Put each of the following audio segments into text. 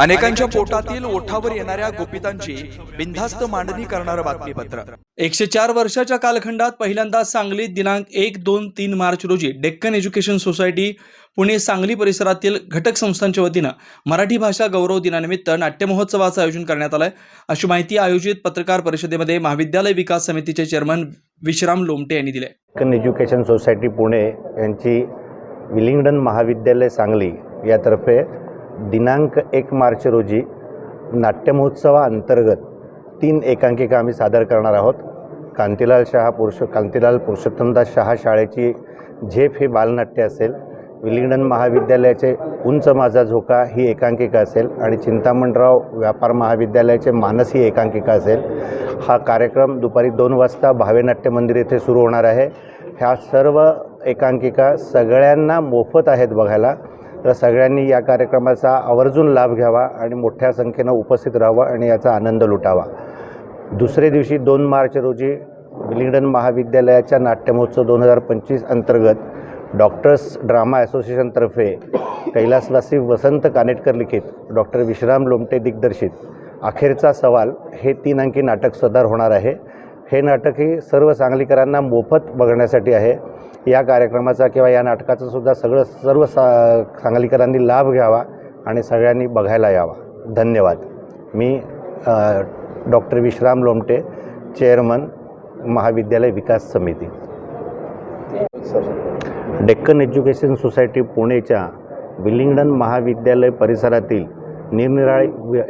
अनेकांच्या पोटातील ओठावर येणाऱ्या गोपितांची बिनधास्त मांडणी करणारं बातमीपत्र. एकशे चार वर्षाच्या कालखंडात पहिल्यांदा सांगलीत दिनांक एक दोन तीन मार्च रोजी डेक्कन एज्युकेशन सोसायटी पुणे सांगली परिसरातील घटक संस्थांच्या वतीनं मराठी भाषा गौरव दिनानिमित्त नाट्य महोत्सवाचं आयोजन करण्यात आलंय. अशी माहिती आयोजित पत्रकार परिषदेमध्ये महाविद्यालय विकास समितीचे चेअरमन विश्राम लोमटे यांनी दिले डेक्कन एज्युकेशन सोसायटी पुणे यांची विलिंग्डन महाविद्यालय सांगली यातर्फे दिनांक एक मार्च रोजी नाट्यमहोत्सवाअंतर्गत तीन एकांकिका आम्ही सादर करणार आहोत. कांतीलाल शहा पुरुष कांतीलाल पुरुषोत्तमदास शहा शाळेची झेप हे बालनाट्य असेल. विलिंगडन महाविद्यालयाचे उंच माझा झोका ही एकांकिका असेल आणि चिंतामणराव व्यापार महाविद्यालयाचे मानस ही एकांकिका असेल. हा कार्यक्रम दुपारी दोन वाजता भावे नाट्य मंदिर येथे सुरू होणार आहे. ह्या सर्व एकांकिका सगळ्यांना मोफत आहेत बघायला. तर सगळ्यांनी या कार्यक्रमाचा आवर्जून लाभ घ्यावा आणि मोठ्या संख्येनं उपस्थित राहावं आणि याचा आनंद लुटावा. दुसरे दिवशी दोन मार्च रोजी विलिंग्डन महाविद्यालयाच्या नाट्यमहोत्सव दोन हजार पंचवीस अंतर्गत डॉक्टर्स ड्रामा असोसिएशनतर्फे कैलासवासी वसंत कानेटकर लिखित डॉक्टर विश्राम लोमटे दिग्दर्शित. अखेरचा सवाल हे तीन अंकी नाटक सदर होणार आहे. हे नाटक ही सर्व सांगलीकरांना मोफत बघण्यासाठी आहे. या कार्यक्रमाचा किंवा या नाटकाचा सुद्धा सगळं सर्व सा सांगलीकरांनी लाभ घ्यावा आणि सगळ्यांनी बघायला यावा. धन्यवाद. मी डॉक्टर विश्राम लोमटे चेअरमन महाविद्यालय विकास समिती. डेक्कन एज्युकेशन सोसायटी पुणेच्या विलिंग्डन महाविद्यालय परिसरातील निरनिराळी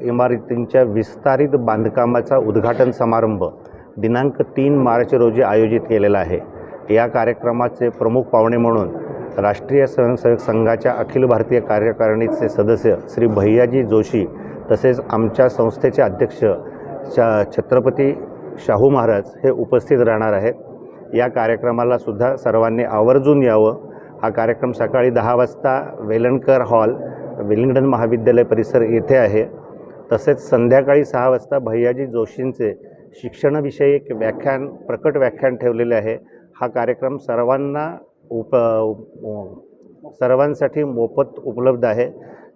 इमारतींच्या विस्तारित बांधकामाचा उद्घाटन समारंभ दिनांक तीन मार्च रोजी आयोजित केलेला आहे. या कार्यक्रमाचे प्रमुख पाहुणे म्हणून राष्ट्रीय स्वयंसेवक संघाच्या अखिल भारतीय कार्यकारिणीचे सदस्य श्री भैयाजी जोशी तसेच आमच्या संस्थेचे अध्यक्ष शा छत्रपती शाहू महाराज हे उपस्थित राहणार आहेत. या कार्यक्रमाला सुद्धा सर्वांनी आवर्जून यावं. हा कार्यक्रम सकाळी दहा वाजता वेलणकर हॉल विलिंग्डन महाविद्यालय परिसर येथे आहे. तसेच संध्याकाळी सहा वाजता भैयाजी जोशींचे शिक्षणाविषयी एक व्याख्यान प्रकट व्याख्यान ठेवलेले आहे. हा कार्यक्रम सर्वांना उप सर्वांसाठी मोफत उपलब्ध आहे.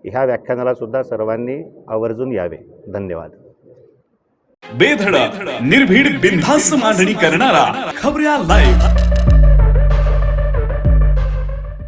ह्या व्याख्यानालासुद्धा सर्वांनी आवर्जून यावे. धन्यवाद. बेधडक निर्भीड बिनधास्त मांडणी करणारा खबऱ्या लाईव्ह